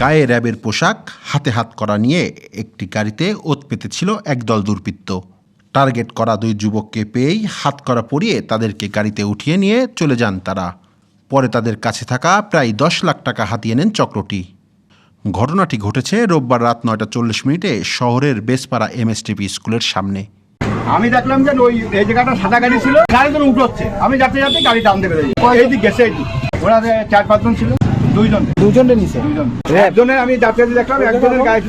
গায়ে র্যাবের পোশাক, হাতে হাত করা নিয়ে একটি গাড়িতে ওত পেতেছিল একদল দুর্বৃত্ত। টার্গেট করা দুই যুবককে পেয়েই হাত করা পরিয়ে তাদেরকে গাড়িতে উঠিয়ে নিয়ে চলে যান তারা। পরে তাদের কাছে থাকা প্রায় দশ লাখ টাকা হাতিয়ে নেন চক্রটি। ঘটনাটি ঘটেছে রোববার রাত নয়টা চল্লিশ মিনিটে শহরের বেসপাড়া এমএসটিপি স্কুলের সামনে। আমি দেখলাম যে ওই এই জায়গাটা সাদা গাড়ি ছিল, গাড়ি উঠোচ্ছে। আমি যাতে যাতে গাড়ি টানতে পেরেছি এই দিক গেছে এই দিক ওরা চার পাঁচজন ছিল। দুইজন দুজনে নিছে? একজনের আমি যাতে যাতে দেখলাম একজনের গায়ে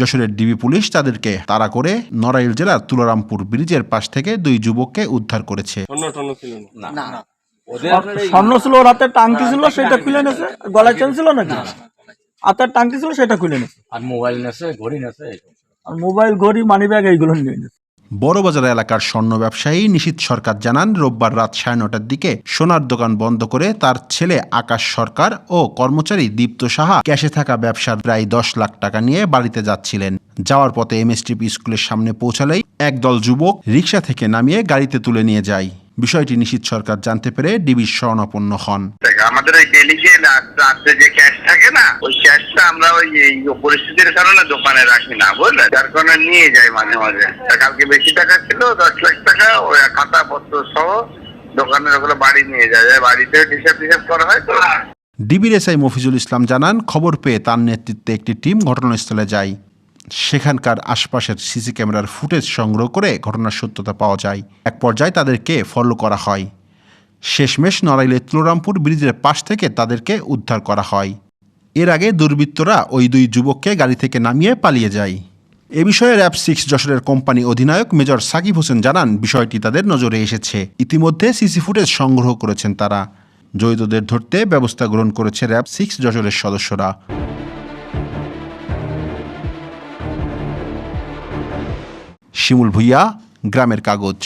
যশোরের ডিবি পুলিশ তাদেরকে তাড়া করে নড়াইল জেলার তুলারামপুর ব্রিজের পাশ থেকে দুই যুবককে উদ্ধার করেছে। স্বর্ণ ছিল ওর হাতে টাঙ্কি ছিল সেটা খুলে নেছে। গলায় চেন ছিল নাকি? হাতের টাঙ্কি ছিল সেটা খুলে নেছে। আর মোবাইল নেছে ঘড়ি নেছে আর মোবাইল ঘড়ি মানি ব্যাগ এইগুলো নিয়ে নিছে। বড়বাজার এলাকার স্বর্ণ ব্যবসায়ী নিশীত সরকার জানান, রোববার রাত সাড়ে নটার দিকে সোনার দোকান বন্ধ করে তার ছেলে আকাশ সরকার ও কর্মচারী দীপ্ত সাহা ক্যাশে থাকা ব্যবসার প্রায় দশ লাখ টাকা নিয়ে বাড়িতে যাচ্ছিলেন। যাওয়ার পথে এমএসটিপি স্কুলের সামনে পৌঁছালেই একদল যুবক রিক্সা থেকে নামিয়ে গাড়িতে তুলে নিয়ে যায়। বিষয়টি নিশীত সরকার জানতে পেরে ডিবির শরণাপন্ন হন। আমাদের ওই ডেলিকে রাত্রে যে ক্যাশ থাকে না ওই ক্যাশটা আমরা ওই পরিস্থিতির কারণে দোকানে রাখি না বুঝলে? যার কারণে নিয়ে যাই মাঝে মাঝে। কালকে বেশি টাকা ছিল দশ লাখ টাকা ওই খাতা পত্র সহ দোকানের ওগুলো বাড়ি নিয়ে যায়। যায় বাড়িতে হিসাব টিসাব করা হয় তো। ডিবির এসআই মফিজুল ইসলাম জানান খবর পেয়ে তার নেতৃত্বে একটি টিম ঘটনাস্থলে যায়। সেখানকার আশপাশের সিসি ক্যামেরার ফুটেজ সংগ্রহ করে ঘটনার সত্যতা পাওয়া যায়। এক পর্যায়ে তাদেরকে ফলো করা হয়। শেষমেশ নড়াইলের তুলরামপুর ব্রিজের পাশ থেকে তাদেরকে উদ্ধার করা হয়। এর আগে দুর্বৃত্তরা ওই দুই যুবককে গাড়ি থেকে নামিয়ে পালিয়ে যায়। এ বিষয়ে র্যাব সিক্স যশোরের কোম্পানি অধিনায়ক মেজর সাকিব হোসেন জানান, বিষয়টি তাদের নজরে এসেছে। ইতিমধ্যে সিসি ফুটেজ সংগ্রহ করেছেন তারা। জড়িতদের ধরতে ব্যবস্থা গ্রহণ করেছে র্যাব সিক্স যশোরের সদস্যরা। শিমুল ভুইয়া গ্রামের কাগজ।